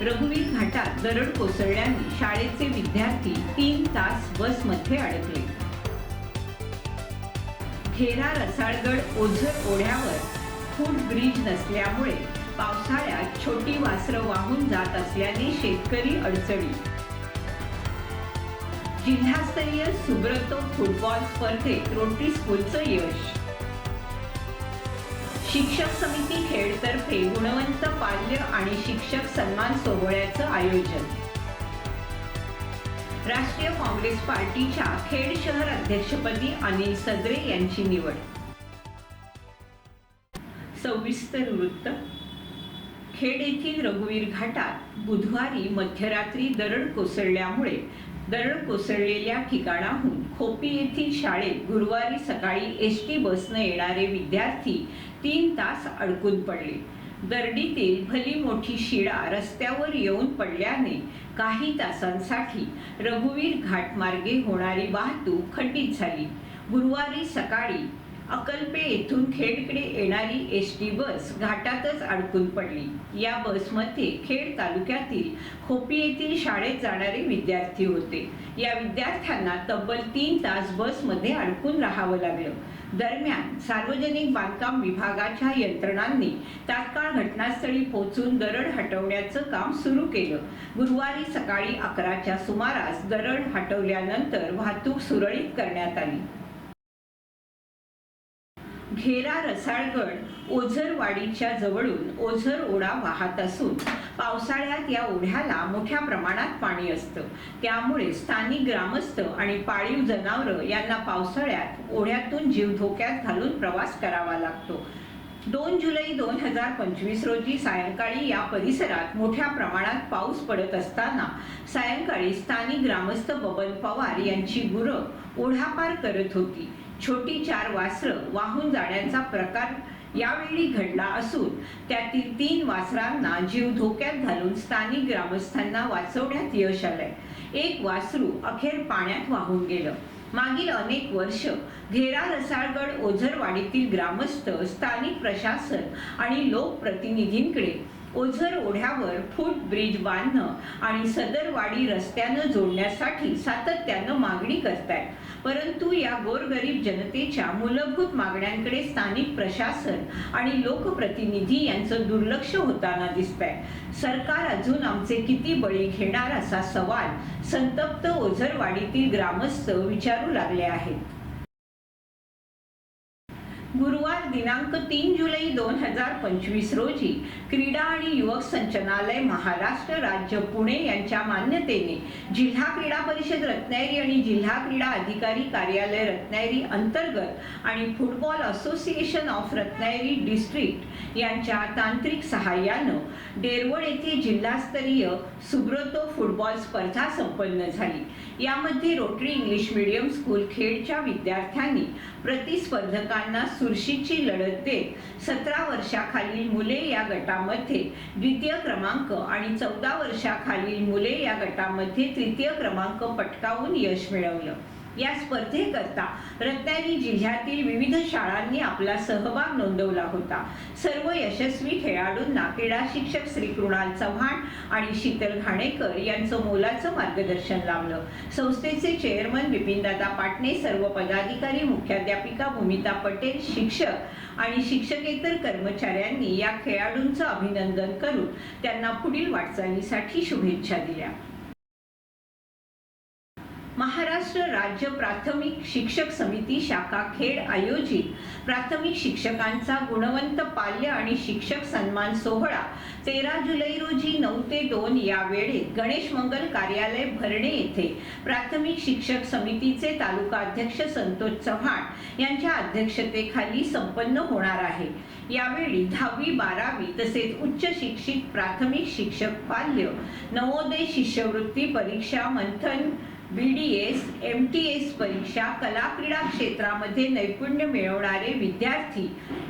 रघुवीर घाटात दरड कोसळल्याने शाळेचे विद्यार्थी तीन तास बसमध्ये अडकले. खेरा रसाळगड ओझर ओढ्यावर फूट ब्रिज नसल्यामुळे पावसाळ्यात छोटी वासरं वाहून जात असल्याने शेतकरी अडचणी. जिल्हास्तरीय सुब्रतो फुटबॉल स्पर्धेत रोटरी स्कूलचं यश. शिक्षक समिती खेडतर्फे गुणवंत पाल्य आणि शिक्षक सन्मान सोहळ्याचं आयोजन. राष्ट्रीय काँग्रेस पार्टीच्या खेड शहर अध्यक्षपदी अनिल सदरे यांची निवड. सविस्तर वृत्त. खेड येथील रघुवीर घाटात बुधवारी मध्यरात्री दरड कोसळल्यामुळे दरड कोसळलेल्या ठिकाणाहून खोपी येथील शाळेत गुरुवारी सकाळी एस टी बसनं येणारे विद्यार्थी तीन तास अडकून पडले. दरडीतील भली मोठी शिडा रस्त्यावर येऊन पडल्याने काही तासांसाठी रघुवीर घाटमार्गे होणारी वाहतूक खंडित झाली. गुरुवारी सकाळी अकल्पे येथून खेडकडे येणारी एस टी बस घाटातच अडकून पडली. या बसमध्ये खेड तालुक्यातील खोपी येथील शाळेत जाणारे विद्यार्थी होते. या विद्यार्थ्यांना तब्बल तीन तास बसमध्ये अडकून राहावं लागलं. दरम्यान सार्वजनिक बांधकाम विभागाच्या यंत्रणांनी तात्काळ घटनास्थळी पोहोचून दरड हटवण्याचं काम सुरू केलं. गुरुवारी सकाळी अकराच्या सुमारास दरड हटवल्यानंतर वाहतूक सुरळीत करण्यात आली. घेरा रसाळगड ओझरवाडीच्या जवळून ओझर ओढा वाहत असून पावसाळ्यात या ओढ्याला मोठ्या प्रमाणात पाणी असतं. त्यामुळे स्थानिक ग्रामस्थ आणि पाळीव जनावरं यांना पावसाळ्यात ओढ्यातून जीव धोक्यात घालून प्रवास करावा लागतो. दोन जुलै दोन हजार पंचवीस रोजी सायंकाळी या परिसरात मोठ्या प्रमाणात पाऊस पडत असताना सायंकाळी स्थानिक ग्रामस्थ बबन पवार यांची गुरं ओढापार करत होती. छोटी चार वासरं वाहून जाण्याचा प्रकार यावेळी घडला असून त्यातील तीन वासरांना जीव धोक्यात घालून स्थानिक ग्रामस्थांना वाचवण्यात यश आलंय. एक वासरू अखेर पाण्यात वाहून गेलं. मागील अनेक वर्ष घेरा रसाळगड ओझरवाडीतील ग्रामस्थ स्थानिक प्रशासन आणि लोकप्रतिनिधींकडे ओझर ओढ्यावर फूट ब्रिज बांधणं आणि सदरवाडी रस्त्यानं जोडण्यासाठी सातत्यानं मागणी करतायत. परंतु या गोरगरीब जनतेच्या मूलभूत मागण्यांकडे स्थानिक प्रशासन आणि लोकप्रतिनिधी यांचं दुर्लक्ष होताना दिसत आहे सरकार अजून आमचे किती बळी घेणार असा सवाल संतप्त ओझरवाडीतील ग्रामस्थ विचारू लागले आहेत. गुरुवार दिनांक तीन जुलै दोन हजार पंचवीस रोजी क्रीडा आणि युवक संचनालय महाराष्ट्र राज्य पुणे यांच्या मान्यतेने जिल्हा क्रीडा परिषद रत्नागिरी आणि जिल्हा क्रीडा अधिकारी कार्यालय रत्नागिरी अंतर्गत आणि football association of Ratnagiri district यांच्या तांत्रिक सहाय्यानं डेरवड येथे जिल्हास्तरीय सुब्रतो फुटबॉल स्पर्धा संपन्न झाली. यामध्ये रोटरी इंग्लिश मीडियम स्कूल खेडच्या विद्यार्थ्यांनी प्रतिस्पर्धकांना सुरशीची लढत देत सतरा वर्षाखालील मुले या गटामध्ये द्वितीय क्रमांक आणि चौदा वर्षाखालील मुले या गटामध्ये तृतीय क्रमांक पटकावून यश मिळवलं. या स्पर्धेकरता रत्नागिरी जिल्ह्यातील विविध शाळांनी आपला सहभाग नोंदवला होता. सर्व यशस्वी खेळाडूंना क्रीडा शिक्षक श्री कृणाल चव्हाण आणि शीतल घाणेकर यांचं मोलाचं मार्गदर्शन लाभलं. संस्थेचे चेअरमन विपिनदादा पाटणे सर्व पदाधिकारी मुख्याध्यापिका भूमिता पटेल शिक्षक आणि शिक्षकेतर कर्मचाऱ्यांनी या खेळाडूंचं अभिनंदन करून त्यांना पुढील वाटचालीसाठी शुभेच्छा दिल्या. महाराष्ट्र राज्य प्राथमिक शिक्षक समिती शाखा खेड आयोजित प्राथमिक शिक्षकांचा गुणवंत पाल्य आणि शिक्षक सन्मान सोहळा तेरा जुलै रोजी नऊ ते दोन या वेळेत गणेश मंगल कार्यालय भरणे येथे प्राथमिक शिक्षक समितीचे तालुका अध्यक्ष संतोष चव्हाण यांच्या अध्यक्षतेखाली संपन्न होणार आहे. यावेळी दहावी बारावी तसेच उच्च शिक्षित प्राथमिक शिक्षक पाल्य नवोदय शिष्यवृत्ती परीक्षा Manthan B D S M T S परीक्षा कला क्रीडा क्षेत्रामध्ये नैपुण्य मिळवणारे विद्यार्थी.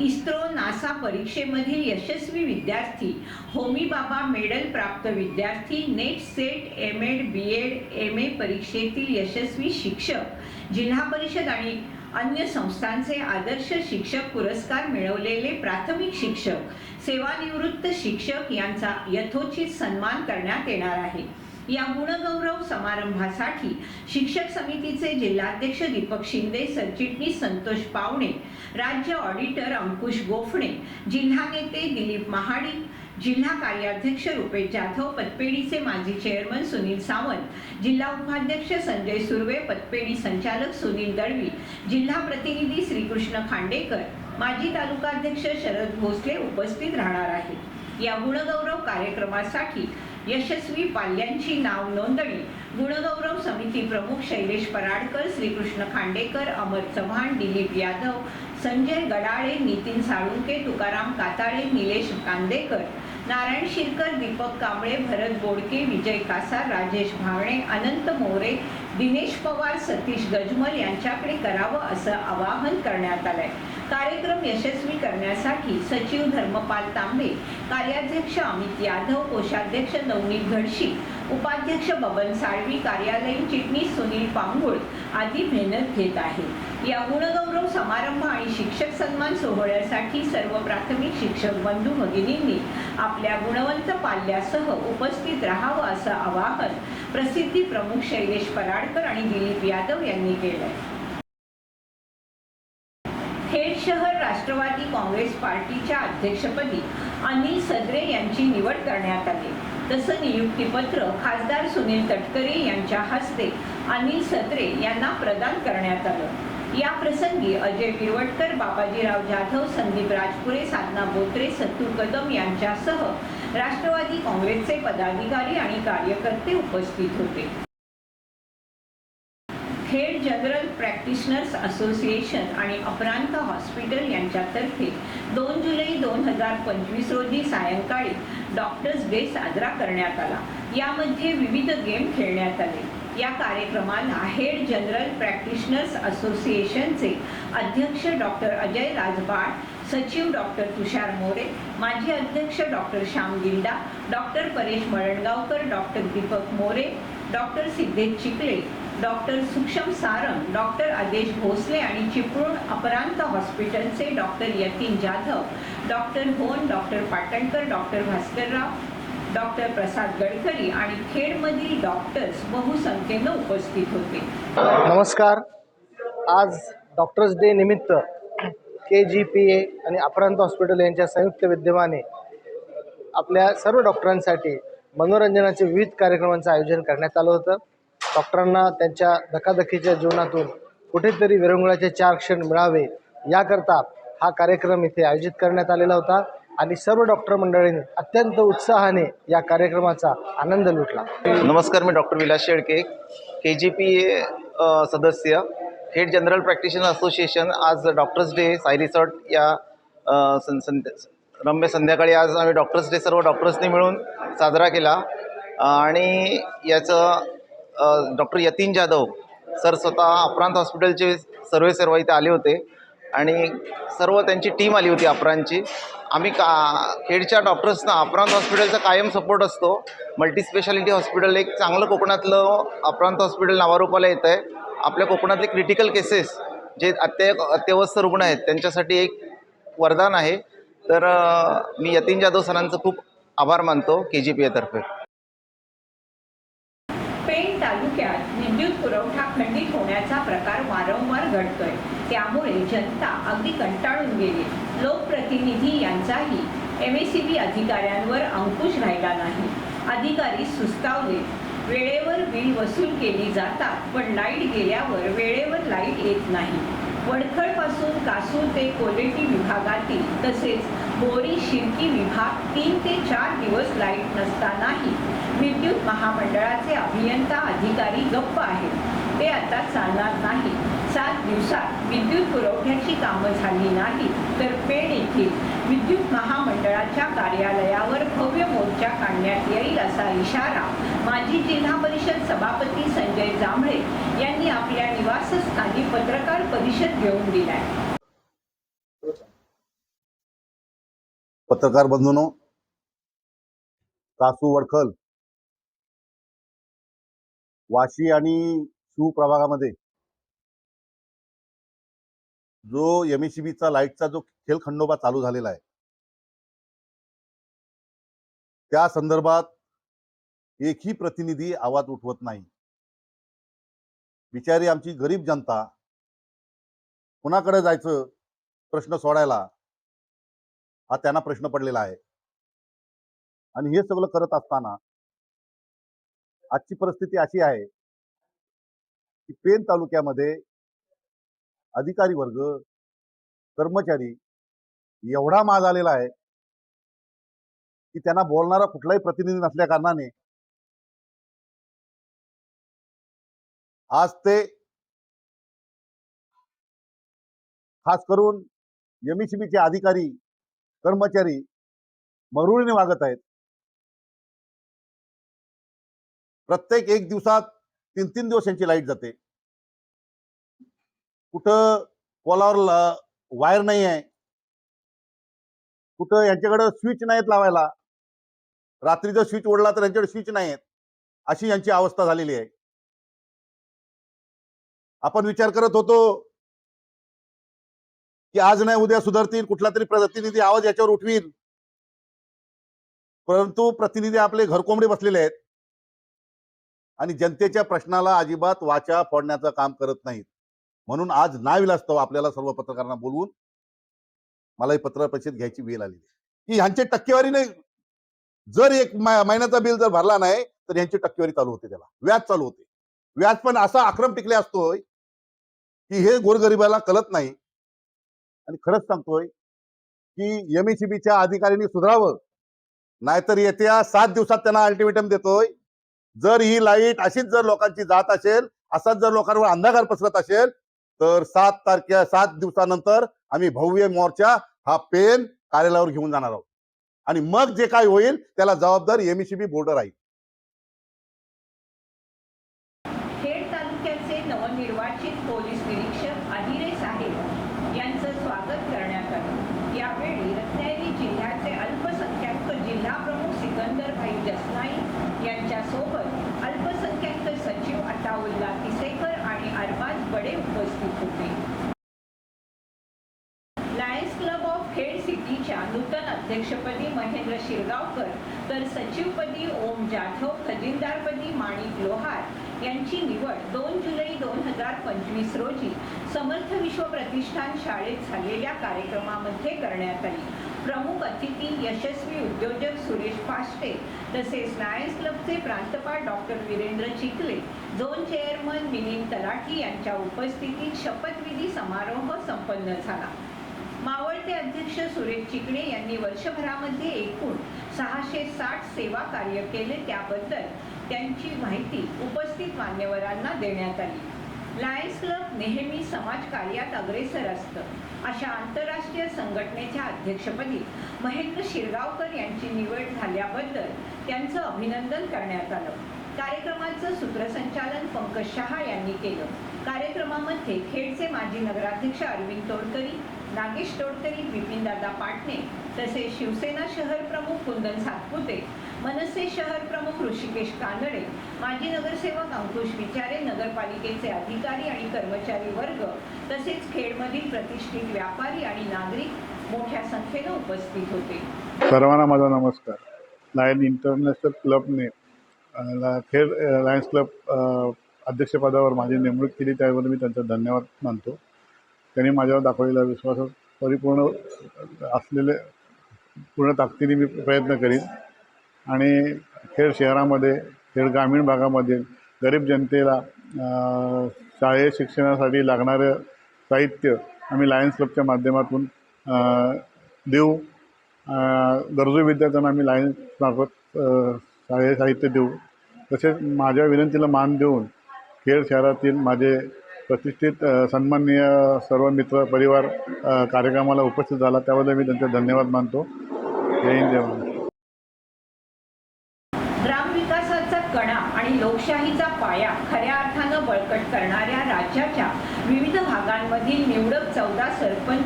इस्रो नासा परीक्षेमधील यशस्वी विद्यार्थी. होमीबाबा मेडल प्राप्त विद्यार्थी. NET SET M Ed B Ed M A परीक्षेतील यशस्वी शिक्षक. जिल्हा परिषद आणि अन्य संस्थांचे आदर्श शिक्षक पुरस्कार मिळवलेले प्राथमिक शिक्षक. सेवानिवृत्त शिक्षक यांचा यथोचित सन्मान करण्यात येणार आहे. या गुणगौरव समारंभासाठी शिक्षक समितीचे जिल्हाध्यक्ष दीपक शिंदे सरचिटणीस संतोष पावणे राज्य ऑडिटर अंकुश गोफणे जिल्हा नेते दिलीप महाडिक जिल्हा कार्याध्यक्ष रुपेश जाधव पतपेढीचे माजी चेअरमन सुनील सावंत जिल्हा उपाध्यक्ष संजय सुर्वे पतपेढी संचालक सुनील दळवी जिल्हा प्रतिनिधी श्रीकृष्ण खांडेकर माजी तालुकाध्यक्ष शरद भोसले उपस्थित राहणार आहेत. या गुणगौरव कार्यक्रमासाठी यशस्वी पाल्यांची नाव नोंदणी. गुणगौरव समिती प्रमुख शैलेश पराडकर श्रीकृष्ण खांडेकर अमर चव्हाण दिलीप यादव संजय गडाळे नितीन साळुंके तुकाराम काताळे निलेश कांदेकर नारायण शिरकर दीपक कांबळे भरत बोडके विजय कासार राजेश भावणे अनंत मोरे दिनेश पवार सतीश गजमल यांच्याकडे करावं असं आवाहन करण्यात आलंय. कार्यक्रम यशस्वी करण्यासाठी सचिव धर्मपाल तांबे कार्याध्यक्ष अमित यादव कोषाध्यक्ष नवनीत घडशी उपाध्यक्ष बबन साळवी कार्यालयीन चिटणीस सुनील पांगुळ आदी मेहनत घेत आहे. या गुणगौरव समारंभ आणि शिक्षक सन्मान सोहळ्यासाठी सर्व प्राथमिक शिक्षक बंधू भगिनींनी आपल्या गुणवंत पाल्यासह उपस्थित राहावं असं आवाहन प्रसिद्धी प्रमुख शैलेश पराडकर आणि दिलीप यादव यांनी केलंय. खेड शहर राष्ट्रवादी काँग्रेस पार्टीच्या अध्यक्षपदी अनिल सदरे यांची निवड करण्यात आली. तसं नियुक्तीपत्र खासदार सुनील तटकरे यांच्या हस्ते अनिल सदरे यांना प्रदान करण्यात आलं. या प्रसंगी अजय पिरवटकर बाबाजीराव जाधव संदीप राजपुरे साधना बोत्रे सत्तू कदम यांच्यासह राष्ट्रवादी काँग्रेसचे पदाधिकारी आणि कार्यकर्ते उपस्थित होते. खेड जनरल प्रॅक्टिशनर्स असोसिएशन आणि अपरांत हॉस्पिटल यांच्यातर्फे दोन जुलै दोन हजार पंचवीस रोजी सायंकाळी डॉक्टर्स डे साजरा करण्यात आला. यामध्ये विविध गेम खेळण्यात आले. या कार्यक्रमाला हेड जनरल प्रॅक्टिशनर्स असोसिएशनचे अध्यक्ष डॉक्टर अजय राजबाळ सचिव डॉक्टर तुषार मोरे माजी अध्यक्ष doctor Shyam Gilda doctor Paresh Malangaonkar doctor Deepak More doctor Siddhesh Chikle doctor Suksham Sarang doctor Adesh Bhosale आणि चिपळूण अपरांत हॉस्पिटलचे doctor Yatin Jadhav doctor Hon doctor Patankar doctor Bhaskarrao doctor Prasad Gadkari आणि खेडमधील doctors बहुसंख्येनं उपस्थित होते. नमस्कार. आज doctors day निमित्त के G P ए आणि अपरांत हॉस्पिटल यांच्या संयुक्त विद्यमाने आपल्या सर्व डॉक्टरांसाठी मनोरंजनाचे विविध कार्यक्रमांचं आयोजन करण्यात आलं होतं. डॉक्टरांना त्यांच्या धकाधकीच्या जीवनातून कुठेतरी विरंगुळाचे चार क्षण मिळावे याकरता हा कार्यक्रम इथे आयोजित करण्यात आलेला होता आणि सर्व डॉक्टर मंडळींनी अत्यंत उत्साहाने या कार्यक्रमाचा आनंद लुटला. नमस्कार मी doctor Vilas Shelke K G P A सदस्य हेड जनरल प्रॅक्टिशनर असोसिएशन आज डॉक्टर्स डे साय रिसॉर्ट या सं संध्या रम्य संध्याकाळी आज आम्ही डॉक्टर्स डे सर्व डॉक्टर्सनी मिळून साजरा केला. आणि याचं डॉक्टर यतीन जाधव सर स्वतः अपरांत हॉस्पिटलचे सर्वे सर्व इथे आले होते. आणि सर्व त्यांची टीम आली होती अप्रांतची आम्ही का खेडच्या डॉक्टर्सना अपरांत हॉस्पिटलचा कायम सपोर्ट असतो. मल्टीस्पेशालिटी हॉस्पिटल एक चांगलं कोकणातलं अपरांत हॉस्पिटल नावारूपाला येतं आहे. आपल्या कोकणातले क्रिटिकल केसेस जे अत्य अत्यवस्थ रुग्ण आहेत त्यांच्यासाठी एक वरदान आहे. तर मी यतीन जाधव सरांचं खूप आभार मानतो के जी पी एतर्फे तालुक्यात विद्युत पुरवठा खंडित होण्याचा प्रकार वारंवार घडतोय. त्यामुळे जनता अगदी कंटाळून गेली. लोकप्रतिनिधी यांचाही एम एस सी बी अधिकाऱ्यांवर अंकुश राहिला नाही. अधिकारी सुस्तावले. वेळेवर बिल वसूल केली जातात पण लाइट गेल्यावर वेळेवर लाइट येत नाही. वडखळपासून कासूर ते कोलेटी विभागातील तसेच बोरी शिरकी विभाग तीन ते चार दिवस लाइट नसतानाही विद्युत महामंडळाचे अभियंता अधिकारी गप्प आहेत. ते आता चालणार नाही. सात दिवसात विद्युत पुरवठ्याची कामं झाली नाही तर पेण येथील विद्युत महामंडळाच्या कार्यालयावर भव्य मोर्चा काढण्यात येईल असा इशारा माजी जिल्हा परिषद सभापती संजय जांभळे यांनी आपल्या निवासस्थानी पत्रकार परिषद घेऊन दिलाय. पत्रकार बंधूनो कासू वडखल वाशी आणि शिव प्रभागामध्ये जो एमएसीबीचा लाईटचा जो खेळ खंडोबा चालू झालेला आहे त्या संदर्भात एकही प्रतिनिधी आवाज उठवत नाही. बिचारी आमची गरीब जनता. कुणाकडे जायचं प्रश्न सोडायला? हा त्यांना प्रश्न पडलेला आहे. आणि हे सगळं करत असताना आजची परिस्थिती अशी आहे की पेन तालुक्यामध्ये अधिकारी वर्ग कर्मचारी एवढा माज आलेला आहे की त्यांना बोलणारा कुठलाही प्रतिनिधी नसल्या कारणाने आज ते खास करून एमईसीबीचे अधिकारी कर्मचारी मरुळीने वागत आहेत. प्रत्येक एक दिवसात तीन तीन दिवस यांची लाइट जाते. कुठं कोलावर वायर नाही आहे. कुठं यांच्याकडे स्विच नाहीत लावायला. रात्रीचा स्विच ओढला तर यांच्याकडे स्विच नाही आहेत अशी यांची अवस्था झालेली आहे. आपण विचार करत होतो की आज नाही उद्या सुधारतील कुठला तरी प्रतिनिधी आवाज याच्यावर उठवील. परंतु प्रतिनिधी आपले घरकोंबडे बसलेले आहेत. आणि जनतेच्या प्रश्नाला अजिबात वाचा फोडण्याचं काम करत नाहीत. म्हणून आज नाविलास्तव आपल्याला सर्व पत्रकारांना बोलवून मला ही पत्र परिषद घ्यायची वेळ आली की ह्यांची टक्केवारी नाही. जर एक महिन्याचा बिल जर भरला नाही तर यांची टक्केवारी चालू होते त्याला. व्याज चालू होते. व्याज पण असा आक्रम टिकले असतोय की हे गोरगरिबाला कळत नाही. आणि खरंच सांगतोय की एमएसीबीच्या अधिकाऱ्यांनी सुधारावं. नाहीतर येत्या सात दिवसात त्यांना अल्टिमेटम देतोय. जर ही लाइट अशीच जर लोकांची जात असेल असाच जर लोकांवर अंधकार पसरत असेल तर सात तारखे सात दिवसानंतर आम्ही भव्य मोर्चा हा पेन कार्यालयावर घेऊन जाणार आहोत. आणि मग जे काय होईल त्याला जबाबदार एमईसीबी बोर्ड राहील खेड तालुक्याचे नवनिर्वाचित पोलीस निरीक्षक आदिरे साहेब यांचं स्वागत करण्यात आलं यावेळी रत्नागिरी जिल्ह्याचे अल्पसंख्याक जिल्हा प्रमुख सिकंदर भाई जसनाई यांच्यासोबत अल्पसंख्याक सचिव अताउल्ला तिसेकर आणि अरबाज बडे उपस्थित होते लायन्स क्लब ऑफ खेड सिटीच्या नूतन अध्यक्षपदी महेंद्र शिरगावकर तर सचिवपदी ओम जाधव खजिनदारपदी माणिक लोहार यांची निवड दोन जुलै दोन हजार पंचवीस रोजी समर्थ विश्व प्रतिष्ठान शाळेत झालेल्या कार्यक्रमामध्ये करण्यात आली. प्रमुख अतिथी यशस्वी उद्योजक सुरेश पाष्टे तसेच लायन्स क्लबचे प्रांतपाल doctor Virendra Chikhale zone chairman Milind Talathi यांच्या उपस्थितीत शपथविधी समारोह संपन्न झाला. मावळ मावळते अध्यक्ष सुरेश चिकणे यांनी वर्षभरामध्ये एकूण सहाशे साठ सेवा कार्य केले. त्याबद्दल त्यांची माहिती उपस्थित मान्यवरांना देण्यात आली. लायन्स क्लब नेहमी समाज कार्यात अग्रेसर असतं. अशा आंतरराष्ट्रीय संघटनेच्या अध्यक्षपदी महेंद्र शिरगावकर यांची निवड झाल्याबद्दल त्यांचं अभिनंदन करण्यात आलं. कार्यक्रमाचं सूत्रसंचालन पंकज शहा यांनी केलं. कार्यक्रमामध्ये खेडचे माजी नगराध्यक्ष अरविंद तोडकरी नागेश तोडकरी बिपिनदादा पाटणे तसेच शिवसेना शहर प्रमुख कुंदन सातपुते मनसे शहर प्रमुख ऋषिकेश कानडे माजी नगरसेवक अंकुश विचारे नगरपालिकेचे अधिकारी आणि कर्मचारी वर्ग तसेच खेडमधील प्रतिष्ठित व्यापारी आणि नागरिक मोठ्या संख्येनं उपस्थित होते. सर्वांना माझा नमस्कार. लायन इंटरनॅशनल क्लबने खेड लायन्स क्लब अध्यक्षपदावर माझी नेमणूक केली त्याबद्दल मी त्यांचा धन्यवाद मानतो. त्यांनी माझ्यावर दाखवलेला विश्वास परिपूर्ण असलेले पूर्ण ताकदीने मी प्रयत्न करीन. आणि खेड शहरामध्ये खेड ग्रामीण भागामध्ये गरीब जनतेला शालेय शिक्षणासाठी लागणारं साहित्य आम्ही लायन्स क्लबच्या माध्यमातून देऊ. गरजू विद्यार्थ्यांना आम्ही लायन्स मार्फत शालेय साहित्य देऊ. तसेच माझ्या विनंतीला मान देऊन खेड शहरातील माझे प्रतिष्ठित सन्माननीय सर्व मित्र परिवार कार्यक्रमाला उपस्थित झाला त्याबद्दल मी त्यांचे धन्यवाद मानतो. जय हिंद जय महाराष्ट्र ग्रामविकासाचा कणा आणि लोकशाहीचा पाया खऱ्या अर्थानं बळकट करणाऱ्या राज्याच्या विविध भागांमधील निवडक चौदा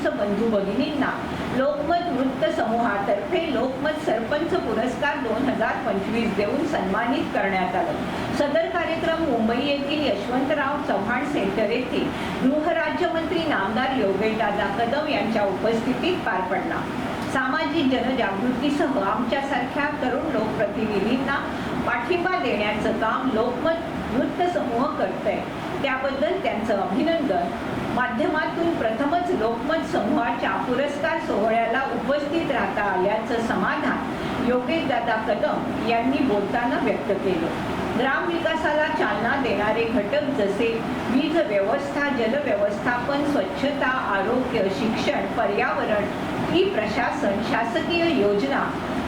सरपंच बंधू भगिनींना लोकमत वृत्त समूहातर्फे लोकमत सरपंच पुरस्कार दोन हजार पंचवीस देऊन सन्मानित करण्यात आलं. सदर कार्यक्रम मुंबई येथील यशवंतराव चव्हाण सेंटर येथे गृहराज्यमंत्री नामदार योगेशदादा कदम यांच्या उपस्थितीत पार पडला. सामाजिक जनजागृतीसह आमच्यासारख्या तरुण लोकप्रतिनिधींना पाठिंबा देण्याचं काम लोकमत वृत्त समूह आहे त्याबद्दल त्यांचं अभिनंदन. माध्यमातून प्रथमच लोकमत समूहाच्या पुरस्कार सोहळ्याला उपस्थित राहता आल्याचं समाधान योगेशदादा कदम यांनी बोलताना व्यक्त केलं. ग्राम विकासाला चालना देणारे घटक जसे वीज व्यवस्था जलव्यवस्थापन स्वच्छता आरोग्य शिक्षण पर्यावरण ई प्रशासन शासकीय योजना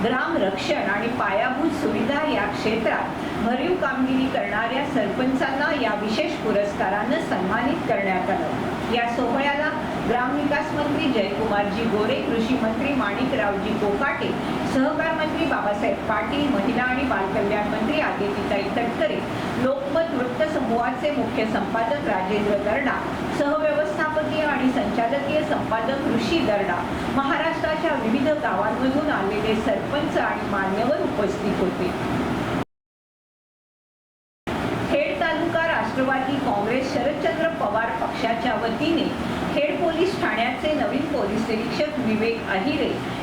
ग्राम रक्षण आणि पायाभूत सुविधा या क्षेत्रात भरीव कामगिरी करणाऱ्या सरपंचांना या विशेष पुरस्कारानं सन्मानित करण्यात आलं. या सोहळ्याला ग्रामविकास मंत्री जयकुमारजी गोरे कृषी मंत्री माणिकरावजी कोकाटे सहकार मंत्री बाबासाहेब पाटील महिला आणि बालकल्याण मंत्री आदितीताई तटकरे लोकमत वृत्त समूहाचे मुख्य संपादक राजेंद्र दर्डा सहव्यवस्थापकीय आणि संचालकीय संपादक ऋषी दर्डा महाराष्ट्राच्या विविध गावांमधून आलेले सरपंच आणि मान्यवर उपस्थित होते.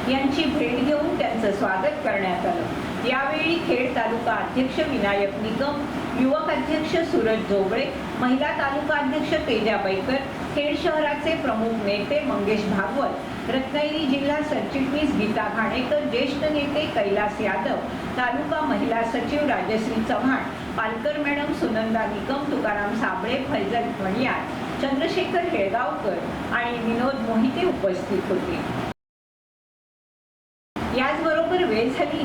यांची भेट घेऊन त्यांचं स्वागत करण्यात आलं. यावेळी खेड तालुका अध्यक्ष विनायक निगम युवक अध्यक्ष सूरज जोबळे महिला तालुका अध्यक्ष तेजा बैकर खेड शहराचे प्रमुख नेते मंगेश भागवत रत्नागिरी जिल्हा सरचिटणीस गीता घाणेकर ज्येष्ठ नेते कैलास यादव तालुका महिला सचिव राजश्री चव्हाण पालकर मॅडम सुनंदा निगम तुकाराम साबळे फैजल भणियार चंद्रशेखर हेळगावकर आणि विनोद मोहिते उपस्थित होते याचबरोबर वेळ झाली